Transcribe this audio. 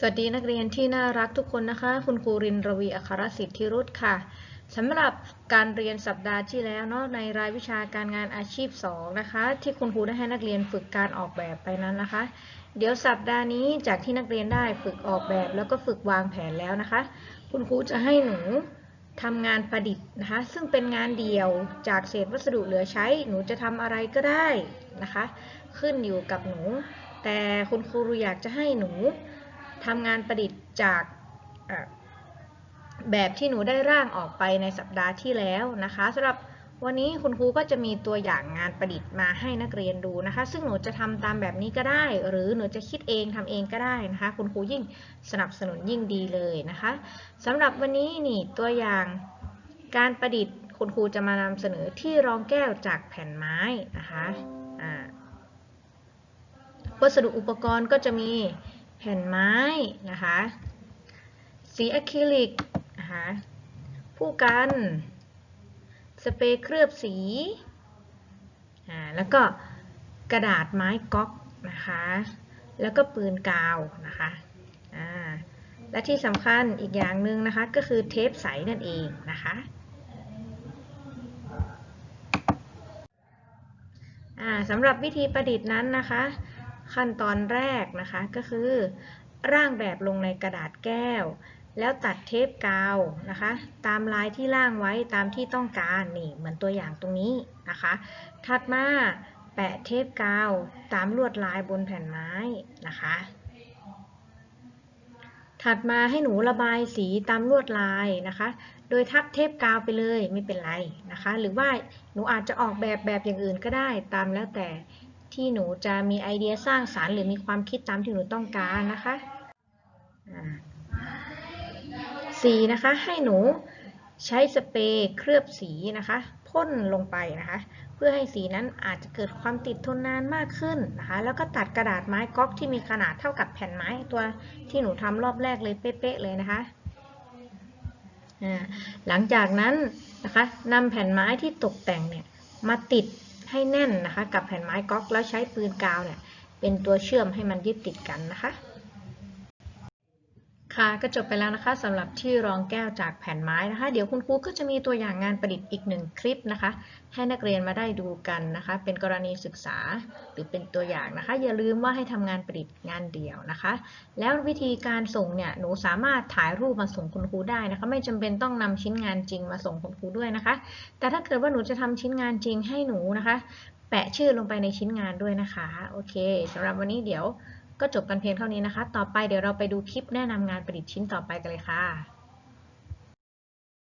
สวัสดีนักเรียนที่น่ารักทุกคนนะคะ คุณครูรินรวีอัครสิทธิรุธค่ะสำหรับการเรียนสัปดาห์ที่แล้วเนาะในรายวิชาการงานอาชีพ 2 นะคะ ที่คุณครูได้ให้นักเรียนฝึกการออกแบบไปนั้นนะคะ เดี๋ยวสัปดาห์นี้จากที่นักเรียนได้ฝึกออกแบบแล้วก็ฝึกวางแผนแล้วนะคะ คุณครูจะให้หนูทำงานประดิษฐ์นะคะ ซึ่งเป็นงานเดี่ยวจากเศษวัสดุเหลือใช้ หนูจะทำอะไรก็ได้นะคะ ขึ้นอยู่กับหนู แต่คุณครูอยากจะให้หนู ทำงานประดิษฐ์จากแบบที่หนูได้ร่างออกไปในสัปดาห์ที่แล้วนะคะสำหรับวันนี้คุณครูก็จะมีตัวอย่างงานประดิษฐ์มาให้นักเรียนดูนะคะ ซึ่งหนูจะทำตามแบบนี้ก็ได้ หรือหนูจะคิดเองทำเองก็ได้นะคะ คุณครูยิ่งสนับสนุนยิ่งดีเลยนะคะสำหรับวันนี้นี่ตัวอย่างการประดิษฐ์ คุณครูจะมานำเสนอที่รองแก้วจากแผ่นไม้นะคะวัสดุอุปกรณ์ก็จะมี แผ่นไม้นะคะ สีอะคริลิกนะคะผู้กัน สเปรย์เคลือบสีอ่าแล้วก็กระดาษไม้ก๊อกนะคะ แล้วก็ปืนกาวนะคะอ่าและที่สำคัญอีกอย่างหนึ่งนะคะ ก็คือเทปใสนั่นเองนะคะอ่าสำหรับวิธีประดิษฐ์นั้นนะคะ ขั้นตอนแรกนะคะก็คือ ร่างแบบลงในกระดาษแก้ว แล้วตัดเทปกาวนะคะ ตามลายที่ร่างไว้ตามที่ต้องการนี่เหมือนตัวอย่างตรงนี้นะคะ ถัดมาแปะเทปกาวตามลวดลายบนแผ่นไม้นะคะ ถัดมาให้หนูระบายสีตามลวดลายนะคะ โดยทับเทปกาวไปเลยไม่เป็นไรนะคะ หรือว่าหนูอาจจะออกแบบแบบอย่างอื่นก็ได้ตามแล้วแต่ ที่หนูจะมีไอเดียสร้างสารรค์หรือมีความคิดตามที่หนูต้องการนะคะสีนะคะให้หนูใช้สเปรย์เคลือบสีนะคะพ่นลงไปนะคะ เพื่อให้สีนั้นอาจจะเกิดความติดทนนานมากขึ้นนะคะ แล้วก็ตัดกระดาษไม้ก๊อกที่มีขนาดเท่ากับแผ่นไม้ตัวที่หนูทำรอบแรกเลยเป๊ะๆเลยนะคะหลังจากนั้นนะคะนำแผ่นไม้ที่ตกแต่งเนี่ยมาติด ให้แน่นนะคะ กับแผ่นไม้ก๊อกแล้วใช้ปืนกาวเนี่ยเป็นตัวเชื่อมให้มันยึดติดกันนะคะ ค่ะก็จบไปแล้วนะคะสำหรับที่รองแก้วจากแผ่นไม้นะคะ เดี๋ยวคุณครูก็จะมีตัวอย่างงานประดิษฐ์อีกหนึ่งคลิปนะคะ ให้นักเรียนมาได้ดูกันนะคะ เป็นกรณีศึกษาหรือเป็นตัวอย่างนะคะ อย่าลืมว่าให้ทำงานประดิษฐ์งานเดียวนะคะ แล้ววิธีการส่งเนี่ยหนูสามารถถ่ายรูปมาส่งคุณครูได้นะคะ ไม่จำเป็นต้องนำชิ้นงานจริงมาส่งคุณครูด้วยนะคะ แต่ถ้าเกิดว่าหนูจะทำชิ้นงานจริงให้หนูนะคะ แปะชื่อลงไปในชิ้นงานด้วยนะคะโอเคสำหรับวันนี้เดี๋ยว ก็จบกันเพียงเท่านี้นะคะ ต่อไปเดี๋ยวเราไปดูคลิปแนะนำงานประดิษฐ์ชิ้นต่อไปกันเลยค่ะ